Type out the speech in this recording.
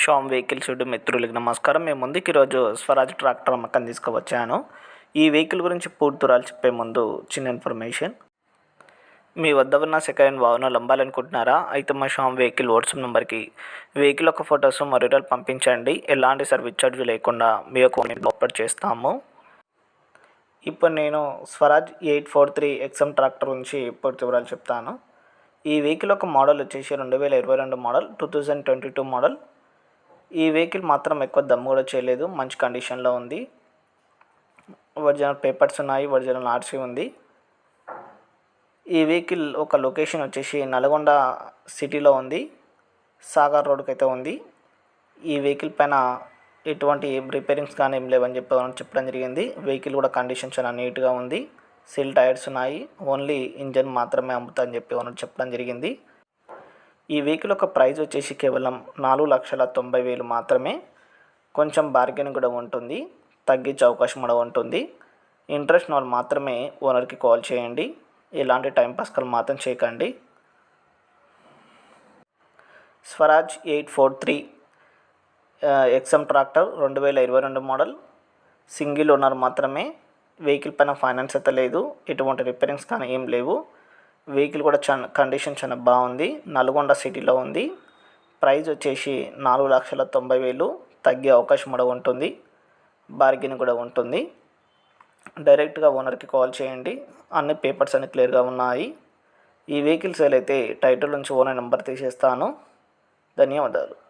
Sam vehicles మిత్రులకి నమస్కారం. మేము ముందుకు ఈరోజు స్వరాజ్ ట్రాక్టర్ అమ్మకం తీసుకువచ్చాను. ఈ వెహికల్ గురించి పూర్తురాలు చెప్పే ముందు చిన్న ఇన్ఫర్మేషన్. మీ వద్ద ఉన్న సెకండ్ హ్యాండ్ వాహనాలు అమ్మాలనుకుంటున్నారా? అయితే మా షామ్ వెహికల్ వాట్సాప్ నెంబర్కి వెహికల్ యొక్క ఫొటోస్ మరియు పంపించండి. ఎలాంటి సర్వీస్ ఛార్జ్ లేకుండా మీ యొక్క అప్లోడ్ చేస్తాము. ఇప్పుడు నేను Swaraj eight four three XM tractor గురించి పూర్తి వివరాలు చెప్తాను. ఈ వెహికల్ యొక్క మోడల్ వచ్చేసి రెండు వేల ఇరవై రెండు model two thousand twenty two model. ఈ వెహికల్ మాత్రం ఎక్కువ దమ్ము కూడా చేయలేదు. మంచి కండిషన్లో ఉంది. ఒరిజినల్ పేపర్స్ ఉన్నాయి. ఒరిజినల్ ఆర్సీ ఉంది. ఈ వెహికల్ ఒక లొకేషన్ వచ్చేసి నల్గొండ సిటీలో ఉంది. సాగర్ రోడ్కి అయితే ఉంది. ఈ వెహికల్ పైన ఎటువంటి రిపేరింగ్స్ కానీ ఏం లేవని చెప్పి చెప్పడం జరిగింది. వెహికల్ కూడా కండిషన్ చాలా నీట్గా ఉంది. సిల్ టైర్స్ ఉన్నాయి. ఓన్లీ ఇంజన్ మాత్రమే అమ్ముతా అని చెప్పి చెప్పడం జరిగింది. ఈ వెహికల్ యొక్క ప్రైస్ వచ్చేసి కేవలం నాలుగు లక్షల తొంభై వేలు మాత్రమే. కొంచెం బార్గెన్ కూడా ఉంటుంది. తగ్గించే అవకాశం కూడా ఉంటుంది. ఇంట్రెస్ట్ వాళ్ళు మాత్రమే ఓనర్కి కాల్ చేయండి. ఇలాంటి టైంపాస్ కాల్ మాత్రం చేయకండి. Swaraj eight four three XM tractor రెండు వేల ఇరవై రెండు మోడల్ సింగిల్ ఓనర్ మాత్రమే. వెహికల్ పైన ఫైనాన్స్ అయితే లేదు. ఎటువంటి రిపేరింగ్స్ కానీ ఏం లేవు. వెహికల్ కూడా చాలా కండిషన్ చాలా బాగుంది. నల్గొండ సిటీలో ఉంది. ప్రైస్ వచ్చేసి నాలుగు లక్షల తొంభై వేలు. తగ్గే అవకాశం కూడా ఉంటుంది. బార్గెన్ కూడా ఉంటుంది. డైరెక్ట్గా ఓనర్కి కాల్ చేయండి. అన్ని పేపర్స్ అన్ని క్లియర్గా ఉన్నాయి. ఈ వెహికల్ సేల్ అయితే టైటిల్ నుంచి ఓనర్ నెంబర్ తీసేస్తాను. ధన్యవాదాలు.